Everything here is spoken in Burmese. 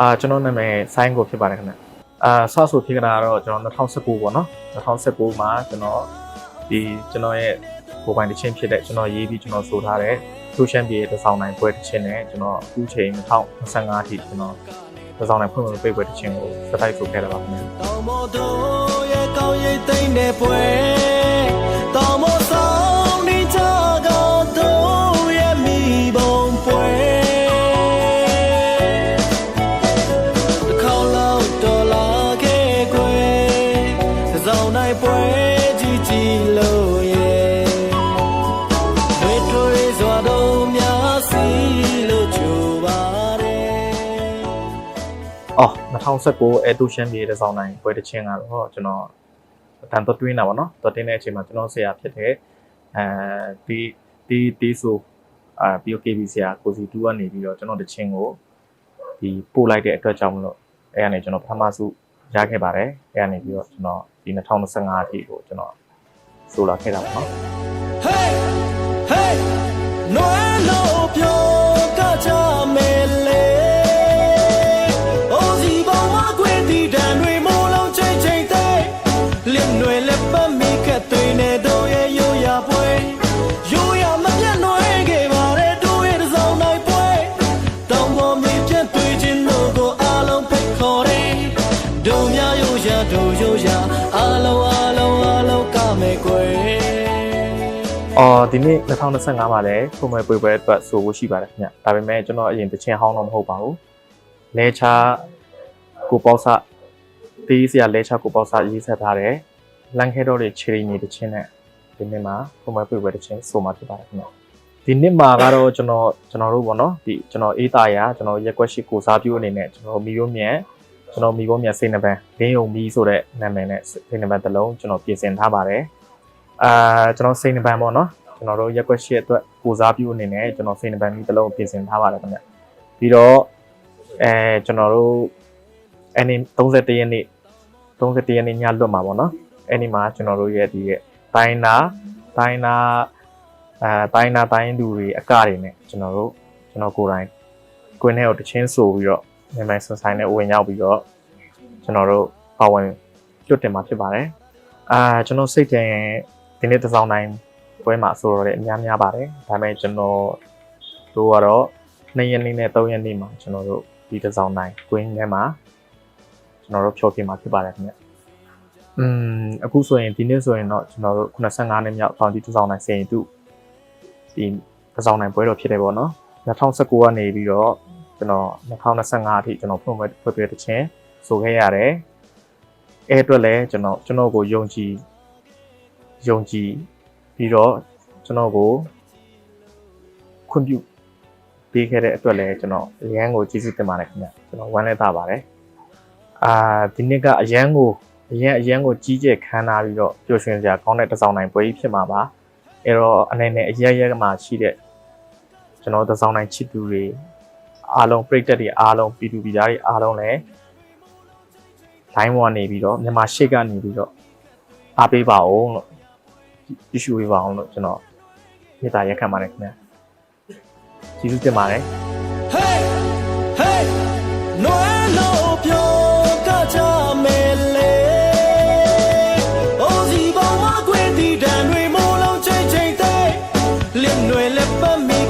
အာကျွန်တော်နာမည်ဆိုင်းကိုဖြစ်ပါတယ်ခင်ဗျအာဆော့ဆိုဖြစ်ကြတာကတော့ကျွန်တော်2019ပေါ့နော်2019မှာကျွန်တော်ဒီကျွန်တော်ရဲ့ကိုယ်ပိုင်တစ်ချင်းဖြစ်တဲ့ကျွန်တော်ရေးပြီးကျွန်တော်ဆိုထားတဲ့ social media တစ်ဆောင်နိုင်ပွဲတစ်ချင်းနဲ့ကျွန်တော်အခုချိန်2025အထိကျွန်တော်တစ်ဆောင်နိုင်ဖွင့်ဖွင့်ပေးပွဲတစ်ချင်းကိုစတိုက်ဆိုခဲ့တာပါခင်ဗျတောင်မော်တို့ရဲ့ကောင်းရိပ်သိမ့်တဲ့ပွဲ အော်2019 Education ပြည်တစ်ဆောင်နိုင်ပွဲတစ်ချင်းကတော့ကျွန်တော်အတန်တော့တွင်းတာပေါ့နော်တော့တင်းတဲ့အချိန်မှာကျွန်တော်ဆရာဖြစ်တဲ့အဲဒီဒီဒီဆိုအာ POKB ဆရာကိုစီတူကနေပြီးတော့ကျွန်တော်တစ်ချင်းကိုဒီပို့လိုက်တဲ့အတွက်ကြောင့်မလို့အဲကနေကျွန်တော်ပထမစုရခဲ့ပါတယ်အဲကနေပြီးတော့ကျွန်တော်ဒီ2025အထိကိုကျွန်တော်ဆိုလာခဲ့တာပေါ့နော် Hey hey နွယ် တို့ရိုးရာအားလုံးအားလုံးအားလုံးကမယ်ကွယ်အော်ဒီနေ့2025မှာလည်းပုံမှန်ပွဲပွဲအတွက်ဆိုဖို့ရှိပါတယ်ခင်ဗျဒါပေမဲ့ကျွန်တော်အရင်တစ်ချင်းဟောင်းတော့မဟုတ်ပါဘူးလဲချာကိုပေါ့ဆတီးစရာလဲချာကိုပေါ့ဆရေးဆက်ထားတယ်လန်ခဲတော့တွေချီရီနေတစ်ချင်းနဲ့ဒီနေ့မှာပုံမှန်ပွဲပွဲတစ်ချင်းဆိုမှာဖြစ်ပါတယ်ခင်ဗျဒီနေ့မှာကတော့ကျွန်တော်ကျွန်တော်တို့ပေါ့နော်ဒီကျွန်တော်အေးတာရာကျွန်တော်ရက်ွက်ရှိကိုစားပြုအနေနဲ့ကျွန်တော်မီယိုမြန် ကျွန်တော်မီယိုမြန်စိတ်နှပန်းလင်းယုံမီဆိုတဲ့နာမည်နဲ့စိတ်နှပန်းတစ်လုံးကျွန်တော်ပြင်ဆင်ထားပါတယ်အာကျွန်တော်စိတ်နှပန်းပေါ့နော်ကျွန်တော်တို့ရက်ွက်ရှစ်အတွက်ကိုစားပြုအနေနဲ့ကျွန်တော်စိတ်နှပန်းကြီးတစ်လုံးပြင်ဆင်ထားပါတယ်ခင်ဗျပြီးတော့အဲကျွန်တော်တို့အဲ့ဒီ31ရက်နေ့31ရက်နေ့ညလွတ်မှာပေါ့နော်အဲ့ဒီမှာကျွန်တော်တို့ရဲ့ဒီရဲ့တိုင်းနာတိုင်းနာအဲတိုင်းနာတိုင်းသူတွေအကတွေနဲ့ကျွန်တော်တို့ကျွန်တော်ကိုယ်တိုင်ကွင်းထဲကိုတချင်းဆိုပြီးတော့ မြန်မာစန်ဆိုင်နဲ့ဝင်ရောက်ပြီးတော့ကျွန်တော်တို့ပါဝင်လွတ်တင်มาဖြစ်ပါတယ်အာကျွန်တော်စိတ်တယ်ဒီနေ့တစ်စောင်းတိုင်းပွဲမှာဆိုတော့လည်းအများများပါတယ်ဒါပေမဲ့ကျွန်တော်တို့ကတော့2ရက်နေ့နဲ့3ရက်နေ့မှာကျွန်တော်တို့ဒီတစ်စောင်းတိုင်းကွင်းထဲမှာကျွန်တော်တို့ဖြောပြမှာဖြစ်ပါတယ်ခင်ဗျอืมအခုဆိုရင်ဒီနေ့ဆိုရင်တော့ကျွန်တော်တို့85နှစ်မြောက်တောင်ကြီးတစ်စောင်းတိုင်းစင်တူဒီတစ်စောင်းတိုင်းပွဲတော်ဖြစ်တယ်ပေါ့နော်2019ကနေပြီးတော့ ကျွန်တော်2025အထိကျွန်တော်ဖွင့်ပွဲဖွင့်ပြတဲ့ချင်းဆိုခဲ့ရတယ်အဲအတွက်လည်းကျွန်တော်ကျွန်တော်ကိုယုံကြည်ယုံကြည်ပြီးတော့ကျွန်တော်ကိုခွင့်ပြုပေးခဲ့တဲ့အတွက်လည်းကျွန်တော်အရန်ကိုကျေးဇူးတင်ပါတယ်ခင်ဗျကျွန်တော်ဝမ်းလည်းသာပါတယ်အာဒီနေ့ကအရန်ကိုအရန်အရန်ကိုကြီးကျယ်ခမ်းနားပြီးတော့ပျော်ရွှင်စရာကောင်းတဲ့တစ်စောင်းနိုင်ပွဲကြီးဖြစ်မှာပါအဲတော့အနေနဲ့အရရက်ရက်မှာရှိတဲ့ကျွန်တော်တစ်စောင်းနိုင်ချစ်သူတွေ အားလုံးပြိတ္တတွေအားလုံးပြည်သူပြည်သားတွေအားလုံးလည်း line 1နေပြီးတော့မြန်မာရှေ့ကနေပြီးတော့အားပေးပါအောင်လို့ကြည့်ရှုပေးပါအောင်လို့ကျွန်တော်မေတ္တာရက်ခံပါတယ်ခင်ဗျာကျေးဇူးတင်ပါတယ် Hey hey နွယ်လို့ပြောကကြမယ်လေအိုစီပေါ်မှာခွေတီတန်တွေမိုးလုံးချိန်ချိန်တဲ့လင်းတွေလက်ပတ်မိ